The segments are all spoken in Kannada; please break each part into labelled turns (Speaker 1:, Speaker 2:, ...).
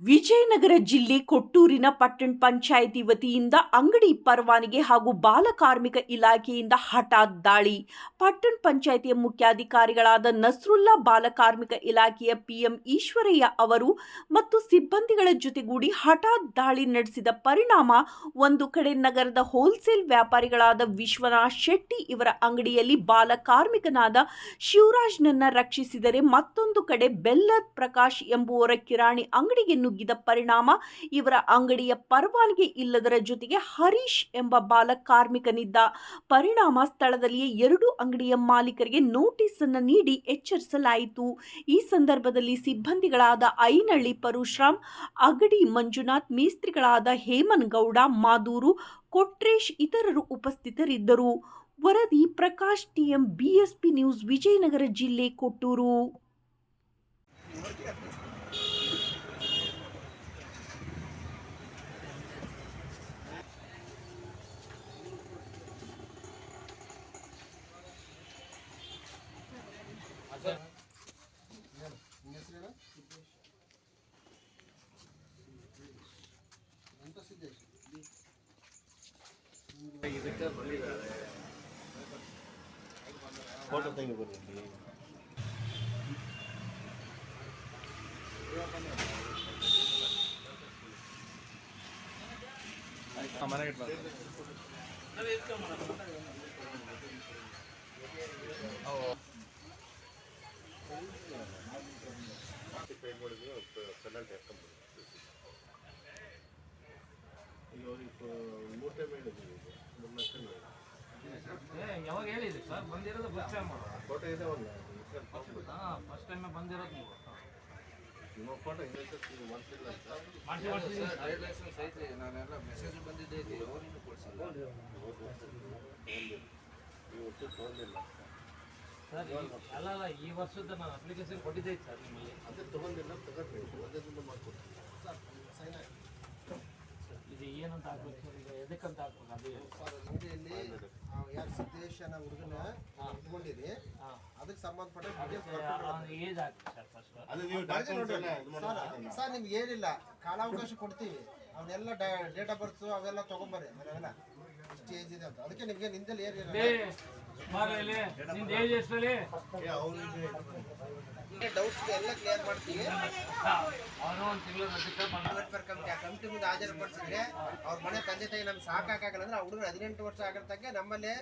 Speaker 1: ವಿಜಯನಗರ ಜಿಲ್ಲೆ ಕೊಟ್ಟೂರಿನ ಪಟ್ಟಣ ಪಂಚಾಯಿತಿ ವತಿಯಿಂದ ಅಂಗಡಿ ಪರವಾನಗಿ ಹಾಗೂ ಬಾಲಕಾರ್ಮಿಕ ಇಲಾಖೆಯಿಂದ ಹಠಾತ್ ದಾಳಿ. ಪಟ್ಟಣ ಪಂಚಾಯಿತಿಯ ಮುಖ್ಯಾಧಿಕಾರಿಗಳಾದ ನಸ್ರುಲ್ಲಾ ಬಾಲಕಾರ್ಮಿಕ ಇಲಾಖೆಯ ಪಿಎಂ ಈಶ್ವರಯ್ಯ ಅವರು ಮತ್ತು ಸಿಬ್ಬಂದಿಗಳ ಜೊತೆಗೂಡಿ ಹಠಾತ್ ದಾಳಿ ನಡೆಸಿದ ಪರಿಣಾಮ ಒಂದು ಕಡೆ ನಗರದ ಹೋಲ್ಸೇಲ್ ವ್ಯಾಪಾರಿಗಳಾದ ವಿಶ್ವನಾಥ್ ಶೆಟ್ಟಿ ಇವರ ಅಂಗಡಿಯಲ್ಲಿ ಬಾಲಕಾರ್ಮಿಕನಾದ ಶಿವರಾಜ್ನನ್ನ ರಕ್ಷಿಸಿದರೆ ಮತ್ತೊಂದು ಕಡೆ ಬೆಲ್ಲದ್ ಪ್ರಕಾಶ್ ಎಂಬುವರ ಕಿರಾಣಿ ಅಂಗಡಿಗೆ ನುಗ್ಗಿದ ಪರಿಣಾಮ. ಇವರ ಅಂಗಡಿಯ ಪರವಾನಗಿ ಇಲ್ಲದರ ಜೊತೆಗೆ ಹರೀಶ್ ಎಂಬ ಬಾಲ ಕಾರ್ಮಿಕನಿದ್ದ. ಪರಿಣಾಮ ಸ್ಥಳದಲ್ಲಿಯೇ ಎರಡು ಅಂಗಡಿಯ ಮಾಲೀಕರಿಗೆ ನೋಟಿಸ್ ಅನ್ನು ನೀಡಿ ಎಚ್ಚರಿಸಲಾಯಿತು. ಈ ಸಂದರ್ಭದಲ್ಲಿ ಸಿಬ್ಬಂದಿಗಳಾದ ಐನಳ್ಳಿ ಪರಶುರಾಮ್ ಅಗಡಿ ಮಂಜುನಾಥ್, ಮೇಸ್ತ್ರಿಗಳಾದ ಹೇಮನ್ ಗೌಡ, ಮಾದೂರು ಕೊಟ್ರೇಶ್ ಇತರರು ಉಪಸ್ಥಿತರಿದ್ದರು. ವರದಿ Prakash, TM, BSP news Vijayanagara ಜಿಲ್ಲೆ, ಕೊಟ್ಟೂರು.
Speaker 2: ಫೋಟೋ ತೆಗೆ ಬನ್ನಿ ಈಗ ಅವ್ರಿಗೆ ಮೂರು ಟೈಮ್ ಹೇಳಿದ್ದೀವಿ ಈಗ ಮೂರು ಲಕ್ಷ
Speaker 3: ಏ, ಯಾವಾಗ ಹೇಳಿದ್ರಿ ಸರ್? ಬಂದಿರೋದು ಫಸ್ಟ್ ಟೈಮ್
Speaker 2: ಫೋಟೋ ಇದೆ ಒಂದು
Speaker 3: ಹಾಂ ಫಸ್ಟ್ ಟೈಮ್ ಬಂದಿರೋದು ನೀವು.
Speaker 2: ನಿಮ್ಮ ಫೋಟೋ ಇನ್ನೊಂದು ಮಾಡಿಸಿಲ್ಲ
Speaker 4: ಡ್ರೈವಿಂಗ್ ಲೈಸೆನ್ಸ್ ಐತೆ ನಾನೆಲ್ಲ ಮೆಸೇಜ್ ಬಂದಿದ್ದೆ ಐತಿ ಅವ್ರಿನ್ನೂ ಕೊಡ್ಸಿಲ್ಲ.
Speaker 2: ನೀವು ಒಟ್ಟು ತೊಗೊಂಡಿಲ್ಲ.
Speaker 3: ಸರ್ ಈ- ಅಲ್ಲ ಅಲ್ಲ ಈ ವರ್ಷದ ನಾನು ಅಪ್ಲಿಕೇಶನ್ ಕೊಟ್ಟಿದ್ದೆ ಸರ್ ನಿಮ್ಮಲ್ಲಿ.
Speaker 2: ಅದೇ ತೊಗೊಂಡಿಲ್ಲ ತಗೊಂಡ್ರಿ ಒಂದರಿಂದ ಮಾಡ್ಕೊಡ್ತೀನಿ.
Speaker 3: ಇದು ಏನಂತ ಹಾಕ್ಬೇಕು ಸರ್? ಈಗ ಎದಕ್ಕಂತ ಹಾಕ್ಬೇಕು ಅದು ಸರ್
Speaker 5: ಅಂಗಡಿಯಲ್ಲಿ ಯಾರು ಸಿದ್ದೇಶ್ ಅನ್ನೋ ಹುಡುಗನ ಇಟ್ಕೊಂಡಿರಿ.
Speaker 3: ಹಾಂ.
Speaker 5: ಅದಕ್ಕೆ ಸಂಬಂಧಪಟ್ಟ
Speaker 3: ಏಜ್ ಹಾಕಿ ಸರ್ ಫಸ್ಟ್
Speaker 5: ಸರ್ ಸರ್ ನಿಮ್ಗೆ ಏನಿಲ್ಲ ಕಾಲಾವಕಾಶ ಕೊಡ್ತೀವಿ. ಅವನ್ನೆಲ್ಲ ಡೇಟ್ ಆಫ್ ಬರ್ತ್ ಅವೆಲ್ಲ ತಗೊಂಬರ್ರಿ ಅವೆಲ್ಲ ಇಷ್ಟು ಏಜ್ ಇದೆ ಅಂತ. ಅದಕ್ಕೆ ನಿಮ್ಗೆ ನಿಂದಲ್ಲಿ ಏನಿಲ್ಲ
Speaker 3: ಬಾರ
Speaker 5: ಡೌಟ್ಸ್ ಎಲ್ಲ ಕ್ಲಿಯರ್ ಮಾಡ್ತೀವಿ. ಕಮಿಟಿ ಮುಂದೆ ಹಾಜರುಪಡಿಸಿದ್ರೆ ಅವ್ರ ಮನೆ ತಂದೆ ತಾಯಿ ನಮ್ಗೆ ಸಾಕಾಗಲ್ಲ ಅಂದ್ರೆ ಹುಡುಗರು ಹದಿನೆಂಟು ವರ್ಷ ಆಗಿರ್ತಂಗೆ ನಮ್ಮಲ್ಲೇ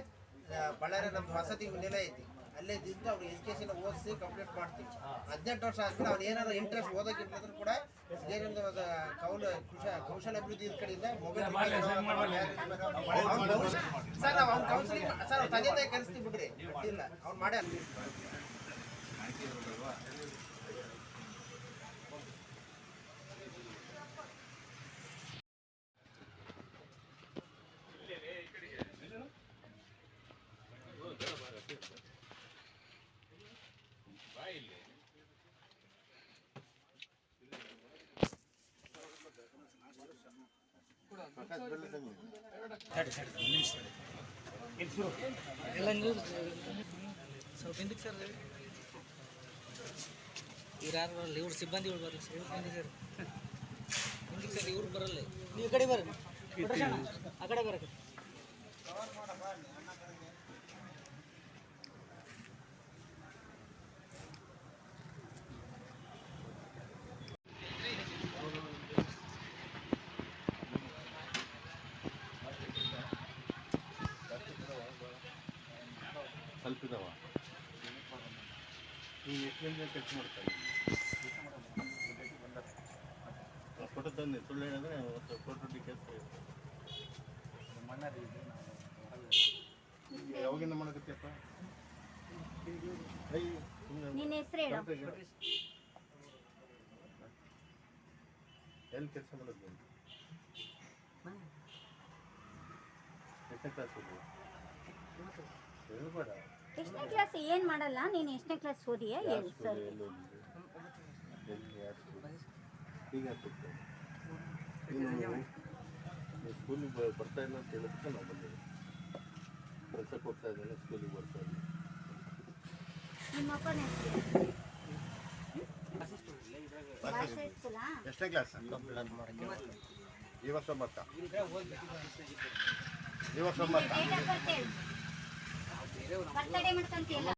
Speaker 5: ಬಳ್ಳಾರಿ ನಮ್ಮ ವಸತಿ ನೆಲ ಐತಿ. ಅಲ್ಲೇ ದಿಂದ ಅವ್ರು ಎಜುಕೇಶನ್ ಓದಿಸಿ ಕಂಪ್ಲೀಟ್ ಮಾಡ್ತೀವಿ. ಹದಿನೆಂಟು ವರ್ಷ ಆದ್ಮೇಲೆ ಅವ್ರು ಏನಾದ್ರು ಇಂಟ್ರೆಸ್ಟ್ ಓದೋಕ್ಕಿಂತಂದ್ರೂ ಕೂಡ ಏನೊಂದು ಕೌಲ ಕುಶ ಕೌಶಲ ಅಭಿವೃದ್ಧಿ ಇದ್ ಕಡೆಯಿಂದ ಮೊಬೈಲ್ ಸರ್ ನಾವು ಅವ್ನ ಕೌನ್ಸಿಲಿಂಗ್ ಸರ್ ಅವ್ರ ತಂದೆ ತಾಯಿ ಕರೆಸ್ತೀವಿ ಬಿಡ್ರಿ. ಇಲ್ಲ ಅವ್ನು ಮಾಡ್ಯಾರ.
Speaker 6: ಸ್ವಲ್ಪ ಹಿಂದಕ್ಕೆ ಸರ್. ಇವ್ರು ಯಾರು ಬರಲ್ಲ ಇವ್ರು ಸಿಬ್ಬಂದಿಗಳು ಬರಲ್ಲ ಸರ್ ಇವ್ರು ಹಿಂದೆ ಸರ್ ಹಿಂದಕ್ಕೆ ಸರ್ ಇವ್ರು ಬರಲ್ಲ. ನೀವು ಈ ಕಡೆ ಬರ್ರಿ ಆ ಕಡೆ ಬರಕ್ಕೆ
Speaker 2: ಸ್ವಲ್ಪ ಇದಾವ ನೀವು ಎಷ್ಟು ಗಂಟೆ ಕೆಲಸ ಮಾಡ್ತಾರೆ. ಫೋಟೋ ತಂದು ಸುಳ್ಳು ಹೇಳಿದ್ರೆ ಅವತ್ತು ಫೋಟೋ ಕೆಲಸ ಯಾವಾಗಿಂದ ಮಾಡಕತ್ತೀಯಪ್ಪ? ಅಯ್ಯೋ, ಸುಮ್ನೆ
Speaker 7: ನಿನ್ನ ಹೆಸರು ಹೇಳು.
Speaker 2: ಎಲ್ಲಿ ಕೆಲಸ ಮಾಡೋದು ಎಷ್ಟನೇ ಕ್ಲಾಸ್ ಹೇಳ್ಬೇಡ
Speaker 7: ಎಷ್ಟನೇ ಕ್ಲಾಸ್ ಏನು ಮಾಡಲ್ಲ? ನೀನು ಎಷ್ಟನೇ ಕ್ಲಾಸ್ ಓದಿಯಾ?
Speaker 2: ಯಾವ
Speaker 7: ಸರ್.
Speaker 2: ಈಗ ಸ್ಕೂಲಿಗೆ ಬರ್ತಾ ಇಲ್ಲ ಅಂತ ಹೇಳಿದ್ರೆ ನಾವು ಬಂದಿದ್ದೀವಿ. ಕೆಲಸಕ್ಕೆ ಹೋಗ್ತಾ ಇದ್ದಾನೆ ಸ್ಕೂಲಿಗೆ ಬರ್ತಾ ಇದ್ದೀನಿ
Speaker 7: ನಿಮ್ಮ ಅಪ್ಪನ
Speaker 2: ಎಷ್ಟನೇ ಕ್ಲಾಸ್ ಈ ವರ್ಷ ಬರ್ತಾ ಈ ವರ್ಷ
Speaker 7: ಬರ್ತ್ ಹೇಳು. ಬರ್ತಡೇ ಮಾಡ್ಕೊಂತೀಯಲ್ಲ